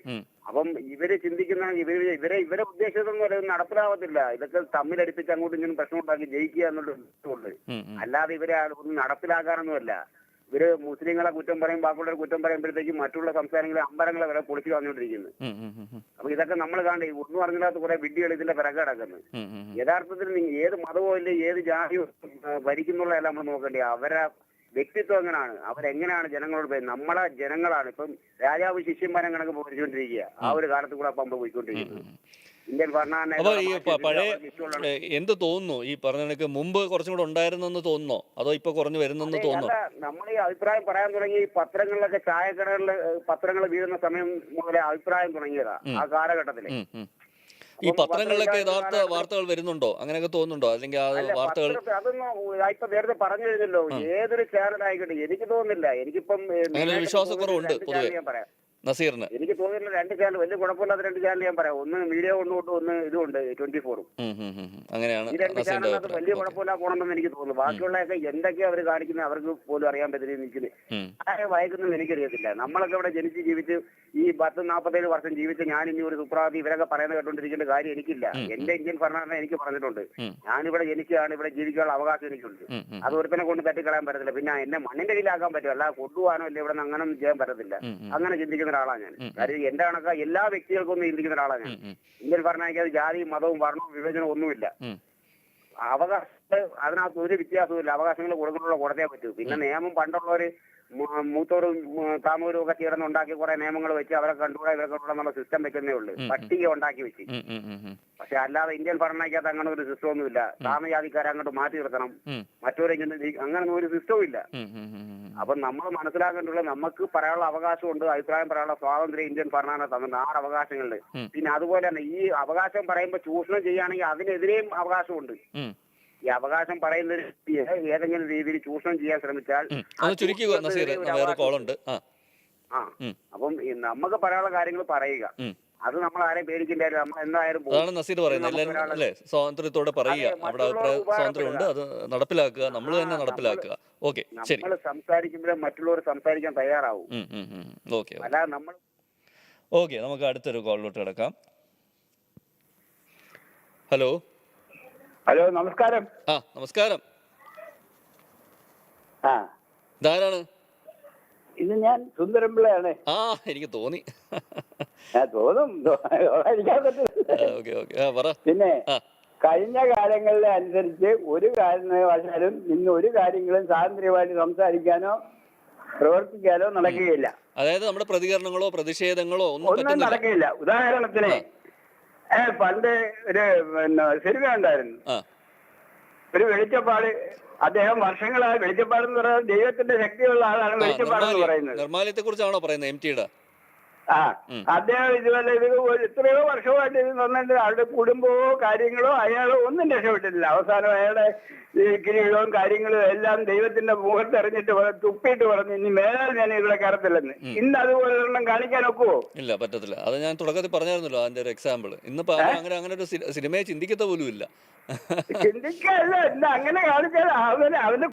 അപ്പം ഇവർ ചിന്തിക്കുന്ന ഇവർ ഇവരെ ഇവരെ ഉദ്ദേശിച്ചതെന്ന് പറയുന്നത് നടപ്പിലാവത്തില്ല. ഇതൊക്കെ തമ്മിലടിപ്പിച്ച് അങ്ങോട്ടും ഇങ്ങോട്ടും പ്രശ്നം ഉണ്ടാക്കി ജയിക്കുക എന്നുള്ള. അല്ലാതെ ഇവരെ ഒന്നും നടപ്പിലാക്കാനൊന്നുമല്ല. ഇവർ മുസ്ലിങ്ങളെ കുറ്റം പറയും ബാക്കിയുള്ളവരെ കുറ്റം പറയുമ്പോഴത്തേക്കും മറ്റുള്ള സംസ്ഥാനങ്ങളെ അമ്പലങ്ങളെ വരെ പൊളിച്ചു കളഞ്ഞുകൊണ്ടിരിക്കുന്നത് ഉം. അപ്പൊ ഇതൊക്കെ നമ്മൾ കാണേ ഒന്നും അറിഞ്ഞില്ലാത്ത കുറെ വിഡ്ഢികൾ ഇതിന്റെ പിറകെ കിടക്കുന്നത്. യഥാർത്ഥത്തിൽ നിങ്ങൾ ഏത് മതമോ ഇല്ല ഏത് ജാതിയോ ഭരിക്കുന്നുള്ളതല്ല നമ്മൾ നോക്കേണ്ടത് അവരെ വ്യക്തിത്വം എങ്ങനെയാണ്? അവരെങ്ങനെയാണ് ജനങ്ങളോട് പോയി? നമ്മളെ ജനങ്ങളാണ് ഇപ്പം രാജാവ് ശിഷ്യന്മാരെ കണക്ക് ഭരിച്ചുകൊണ്ടിരിക്കുക ആ ഒരു കാലത്ത് കൂടെ പമ്പ് പോയിക്കൊണ്ടിരിക്കുന്നത് ഇന്ത്യൻ ഭരണഘടന അപ്പൊ ഈ പഴയ എന്ത് തോന്നുന്നു? ഈ പറഞ്ഞ കണക്ക് മുമ്പ് കുറച്ചും കൂടെ ഉണ്ടായിരുന്നെന്ന് തോന്നുന്നോ? അതോ ഇപ്പൊ കുറഞ്ഞു വരുന്നെന്ന് തോന്നുന്നു? നമ്മൾ ഈ അഭിപ്രായം പറയാൻ തുടങ്ങി പത്രങ്ങളിലൊക്കെ ചായക്കടകളിൽ പത്രങ്ങൾ വീഴുന്ന സമയം മുതലേ അഭിപ്രായം തുടങ്ങിയതാ ആ ഉം. ഈ പത്രങ്ങളിലൊക്കെ യഥാർത്ഥ വാർത്തകൾ വരുന്നുണ്ടോ? അങ്ങനെയൊക്കെ തോന്നുന്നുണ്ടോ? അല്ലെങ്കിൽ ആ വാർത്തകൾ ഇപ്പൊ നേരത്തെ പറഞ്ഞു കഴിഞ്ഞല്ലോ. ഏതൊരു ചാനൽ ആയിക്കോട്ടെ എനിക്ക് തോന്നുന്നില്ല. എനിക്കിപ്പം വിശ്വാസക്കുറവുണ്ട് പറയാം. നസീറിന്. എനിക്ക് തോന്നിയിട്ടില്ല രണ്ട് ചാനൽ വലിയ കുഴപ്പമില്ലാത്ത രണ്ട് ചാനൽ ഞാൻ പറയാം. ഒന്ന് മീഡിയ കൊണ്ടുകൊണ്ട് ഒന്ന് ഇതുണ്ട് ട്വന്റി ഫോറും. അങ്ങനെയാണ് ഈ രണ്ട് ചാനൽ ചാനലിനകത്ത് വലിയ കുഴപ്പമില്ലാ പോകണമെന്ന് എനിക്ക് തോന്നുന്നു. ബാക്കിയുള്ളതൊക്കെ എന്തൊക്കെ അവർ കാണിക്കുന്നത് അവർക്ക് പോലും അറിയാൻ പറ്റുന്ന എനിക്ക് ആരെ വായിക്കുന്നതെന്ന് എനിക്കറിയത്തില്ല. നമ്മളൊക്കെ ഇവിടെ ജനിച്ച് ജീവിച്ച് ഈ പത്ത് നാൽപ്പത്തേഴ് വർഷം ജീവിച്ച് ഞാൻ ഇനി ഒരു സുപ്രാതി ഇവരൊക്കെ പറയുന്നത് കേട്ടോണ്ടിരിക്കേണ്ട കാര്യം എനിക്കില്ല. എന്റെ ഇന്ത്യൻ ഭരണഘടന എനിക്ക് പറഞ്ഞിട്ടുണ്ട്. ഞാനിവിടെ ജനിക്കുകയാണ് ഇവിടെ ജീവിക്കാനുള്ള അവകാശം എനിക്കുണ്ട്. അത് ഒരുത്തനെ കൊണ്ട് തട്ടിക്കളയാൻ പറ്റത്തില്ല. പിന്നെ എന്നെ മണ്ണിന്റെ കയ്യിലാക്കാൻ പറ്റും അല്ല കൊണ്ടുപോകാനോ ഇല്ല ഇവിടെ നിന്ന് അങ്ങനെ ഒന്നും ചെയ്യാൻ പറ്റത്തില്ല. അങ്ങനെ ചിന്തിക്കുന്ന ഒരാളാണ് ഞാൻ. കാര്യം എന്റെ കണക്ക എല്ലാ വ്യക്തികൾക്കും ചിന്തിക്കുന്ന ഒരാളാണ് ഞാൻ ഇന്ത്യയിൽ പറഞ്ഞാൽ ജാതിയും മതവും വർണവും വിവേചനവും ഒന്നുമില്ല. അവകാശത്തെ അവകാശങ്ങൾ അതിനകത്ത് ഒരു വ്യത്യാസവും ഇല്ല അവകാശങ്ങൾ കൊടുക്കുന്നുള്ള കൊടുത്തേ പറ്റൂ. പിന്നെ നിയമം പണ്ടുള്ളവര് മൂത്തോറും താമൂരും ഒക്കെ ചേർന്ന് ഉണ്ടാക്കി കുറെ നിയമങ്ങൾ വെച്ച് അവരെ കണ്ടുകൂടാ ഇവരെ കണ്ടുകൂടാ എന്നുള്ള സിസ്റ്റം വെക്കുന്നേ ഉള്ളൂ. പട്ടിക ഉണ്ടാക്കി വെച്ച്. പക്ഷെ അല്ലാതെ ഇന്ത്യൻ ഭരണയ്ക്കകത്ത് അങ്ങനെ ഒരു സിസ്റ്റം ഒന്നുമില്ല താമജാതിക്കാരെ അങ്ങോട്ട് മാറ്റി നിർത്തണം. മറ്റൊരു അങ്ങനെ ഒരു സിസ്റ്റവും ഇല്ല. അപ്പൊ നമ്മൾ മനസ്സിലാക്കേണ്ടത് നമുക്ക് പറയാനുള്ള അവകാശമുണ്ട് അഭിപ്രായം പറയാനുള്ള സ്വാതന്ത്ര്യം ഇന്ത്യൻ ഭരണഘടന തന്നിട്ടുണ്ട്. ആറ് അവകാശങ്ങളുണ്ട് പിന്നെ അതുപോലെ തന്നെ ഈ അവകാശം പറയുമ്പോൾ ചൂഷണം ചെയ്യുകയാണെങ്കിൽ അതിനെതിരെയും അവകാശമുണ്ട്. ഈ അവകാശം പറയുന്ന ഒരു വ്യക്തിയെ ഏതെങ്കിലും രീതിയിൽ ചൂഷണം ചെയ്യാൻ ശ്രമിച്ചാൽ ഒന്ന് ചുരുക്കുക നസീർ വേറെ കോളുണ്ട്. ആ. അപ്പം നമുക്ക് പറയാനുള്ള കാര്യങ്ങൾ പറയുക. അത് നമ്മൾ ആരെയും പേടിക്കേണ്ട കാര്യം നമ്മൾ എന്തായാലും. അതാണ് നസീർ പറയുന്നത്. നമുക്ക് എല്ലാവരും ഒരാളെ- അല്ലേ സ്വാതന്ത്ര്യത്തോടെ പറയുക. അവിടെ അത് നടപ്പിലാക്കുക. നമ്മൾ തന്നെ നടപ്പിലാക്കുക. ഓക്കെ ശരി. നമ്മൾ സംസാരിക്കുമ്പോഴേ മറ്റുള്ളവർ സംസാരിക്കാൻ തയ്യാറാവും. ഓക്കെ അല്ല നമ്മൾ ഓക്കെ നമുക്ക് അടുത്തൊരു കോളിലോട്ട് കിടക്കാം. ഹലോ? ഹലോ നമസ്കാരം. ആ നമസ്കാരം. ആ. ഇതാരാണ്? ഇത് ഞാൻ സുന്ദരമ്പിള്ളയാണ് ആ എനിക്ക് തോന്നി. തോന്നും. പിന്നെ കഴിഞ്ഞ കാലങ്ങളിലെ അനുസരിച്ച് ഒരു കാരണവശാലും ഇന്ന് ഒരു കാര്യങ്ങളും സ്വാതന്ത്ര്യമായിട്ട് സംസാരിക്കാനോ പ്രവർത്തിക്കാനോ നടക്കുകയില്ല. അതായത് നമ്മുടെ പ്രതികരണങ്ങളോ പ്രതിഷേധങ്ങളോ ഒന്നും നടക്കുകയില്ല. ഉദാഹരണത്തിന് പണ്ട് ഒരു പിന്നെ സിനിമ ഉണ്ടായിരുന്നു ഒരു വെളിച്ചപ്പാട് അദ്ദേഹം വർഷങ്ങളായി വെളിച്ചപ്പാട് എന്ന് പറയുന്നത് ദൈവത്തിന്റെ ശക്തിയുള്ള ആളാണ് വെളിച്ചപ്പാട് എന്ന് പറയുന്നത്. നിർമ്മാല്യത്തെ കുറിച്ചാണോ പറയുന്നത് എം ടിയുടെ ആ. അദ്ദേഹം ഇതുപോലെ ഇത് എത്രയോ വർഷമായിട്ട് ഇത് തന്നിട്ട് ആളുടെ കുടുംബമോ കാര്യങ്ങളോ അയാളോ ഒന്നും രക്ഷപ്പെട്ടില്ല അവസാനം അയാളുടെ ഈ കിരീടവും കാര്യങ്ങളും എല്ലാം ദൈവത്തിന്റെ മുഖത്ത് എറിഞ്ഞിട്ട് തുപ്പിയിട്ട് പറഞ്ഞു ഇനി മേലാൽ ഞാൻ ഇവിടെ കയറത്തില്ലെന്ന്. ഇന്ന് അതുപോലെ ഒരെണ്ണം കാണിക്കാൻ ഒക്കുവോ? ഇല്ല പറ്റത്തില്ല. അത് ഞാൻ തുടക്കത്തിൽ പറഞ്ഞായിരുന്നല്ലോ അതിന്റെ ഒരു എക്സാമ്പിൾ ഇന്ന് അങ്ങനെ അങ്ങനെ ഒരു സിനിമയെ ചിന്തിക്കത്ത പോലും ഇല്ല ചിന്തിക്കല്ല എന്താ അങ്ങനെ കാണിച്ചാൽ അവന് അവന്